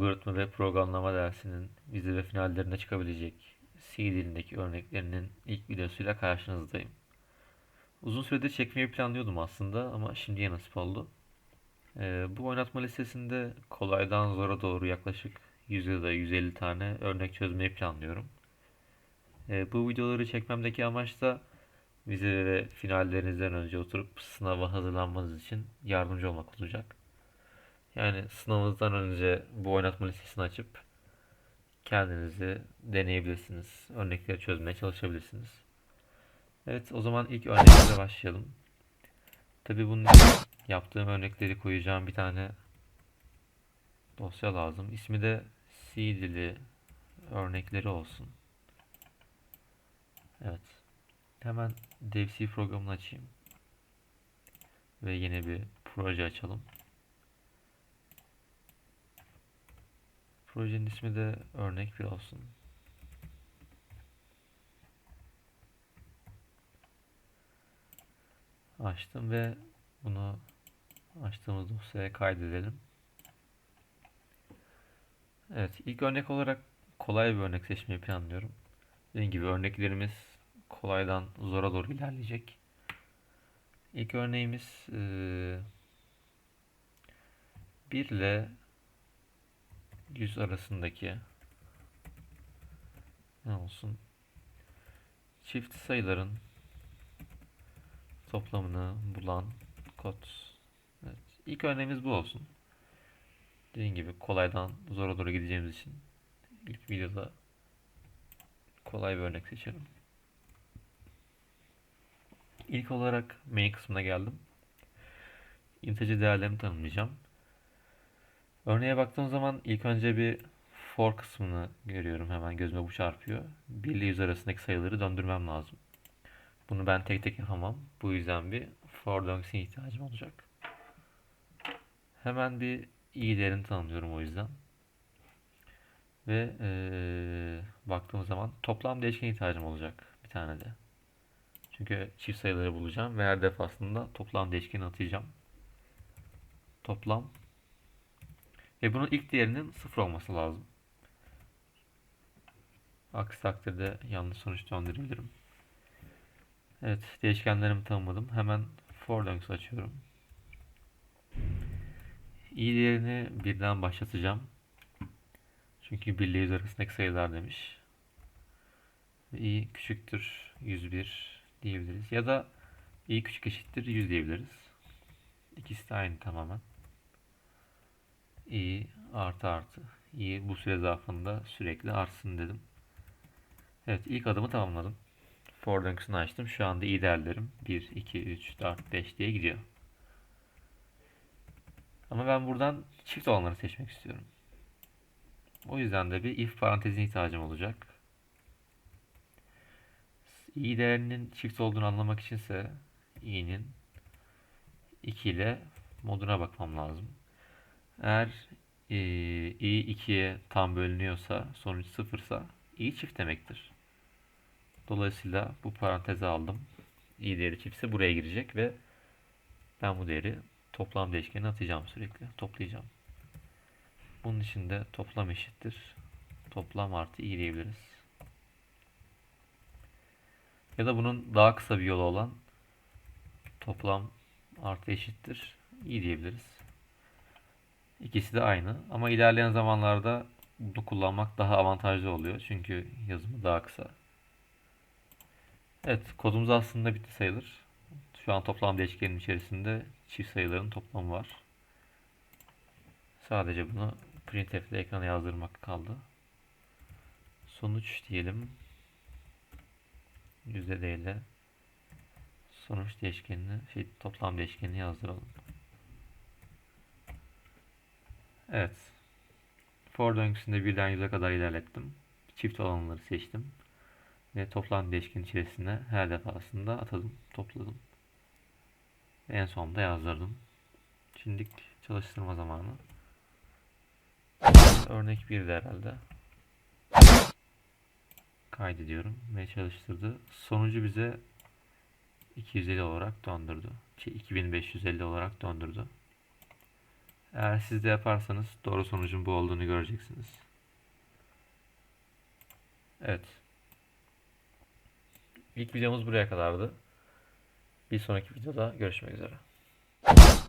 ve programlama dersinin vize ve finallerine çıkabilecek C dilindeki örneklerinin ilk videosuyla karşınızdayım. Uzun süredir çekmeyi planlıyordum aslında ama şimdiye nasip oldu. Ee, bu oynatma listesinde kolaydan zora doğru yaklaşık 100 ya da 150 tane örnek çözmeyi planlıyorum. Ee, bu videoları çekmemdeki amaç da vize ve finallerinizden önce oturup sınava hazırlanmanız için yardımcı olmak olacak. Yani sınavınızdan önce bu oynatma listesini açıp kendinizi deneyebilirsiniz. Örnekleri çözmeye çalışabilirsiniz. Evet, o zaman ilk örneğimize başlayalım. Tabii bunun için yaptığım örnekleri koyacağım bir tane dosya lazım. İsmi de C dili örnekleri olsun. Evet. Hemen DevC programını açayım. Ve yeni bir proje açalım. Projenin ismi de örnek bir olsun. Açtım ve bunu açtığımız dosyaya kaydedelim. Evet, ilk örnek olarak kolay bir örnek seçmeyi planlıyorum. Dediğim gibi örneklerimiz kolaydan zora doğru ilerleyecek. İlk örneğimiz 1 ile 100 arasındaki ne olsun? Çift sayıların toplamını bulan kod. Evet. İlk örneğimiz bu olsun. Dediğim gibi kolaydan zora doğru gideceğimiz için ilk videoda kolay bir örnek seçelim. İlk olarak main kısmına geldim. Integer değerlerini tanımlayacağım. Örneğe baktığım zaman ilk önce bir for kısmını görüyorum. Hemen gözüme bu çarpıyor. 1 ile 100 arasındaki sayıları döndürmem lazım. Bunu ben tek tek yapamam. Bu yüzden bir for döngüsüne ihtiyacım olacak. Hemen bir i değerini tanımlıyorum o yüzden. Ve ee, baktığım zaman toplam değişken ihtiyacım olacak bir tane de. Çünkü çift sayıları bulacağım ve her defasında toplam değişkeni atacağım. Toplam ve bunun ilk değerinin sıfır olması lazım. Aksi takdirde yanlış sonuç döndürebilirim. Evet, değişkenlerimi tanımladım. Hemen for döngüsü açıyorum. i değerini birden başlatacağım. Çünkü 1 ile 100 arasındaki sayılar demiş. i küçüktür 101 diyebiliriz. Ya da i küçük eşittir 100 diyebiliriz. İkisi de aynı tamamen i artı artı. i bu süre zarfında sürekli artsın dedim. Evet ilk adımı tamamladım. For döngüsünü açtım. Şu anda i değerlerim 1, 2, 3, 4, 5 diye gidiyor. Ama ben buradan çift olanları seçmek istiyorum. O yüzden de bir if parantezine ihtiyacım olacak. i değerinin çift olduğunu anlamak içinse i'nin 2 ile moduna bakmam lazım. Eğer e, i 2'ye tam bölünüyorsa, sonuç sıfırsa i çift demektir. Dolayısıyla bu paranteze aldım. i değeri çiftse buraya girecek ve ben bu değeri toplam değişkenine atacağım sürekli. Toplayacağım. Bunun için de toplam eşittir. Toplam artı i diyebiliriz. Ya da bunun daha kısa bir yolu olan toplam artı eşittir i diyebiliriz. İkisi de aynı ama ilerleyen zamanlarda bunu kullanmak daha avantajlı oluyor. Çünkü yazımı daha kısa. Evet kodumuz aslında bitti sayılır. Şu an toplam değişkenin içerisinde çift sayıların toplamı var. Sadece bunu printf ile ekrana yazdırmak kaldı. Sonuç diyelim. Yüzde ile sonuç değişkenini, şey toplam değişkenini yazdıralım. Evet. For döngüsünde birden 100'e kadar ilerlettim. Çift olanları seçtim. Ve toplam değişken içerisine her defasında atadım, topladım. En sonunda yazdırdım. Şimdi çalıştırma zamanı. Örnek 1'de herhalde. Kaydediyorum ve çalıştırdı. Sonucu bize 250 olarak döndürdü. Şey, 2550 olarak döndürdü. Eğer siz de yaparsanız doğru sonucun bu olduğunu göreceksiniz. Evet. İlk videomuz buraya kadardı. Bir sonraki videoda görüşmek üzere.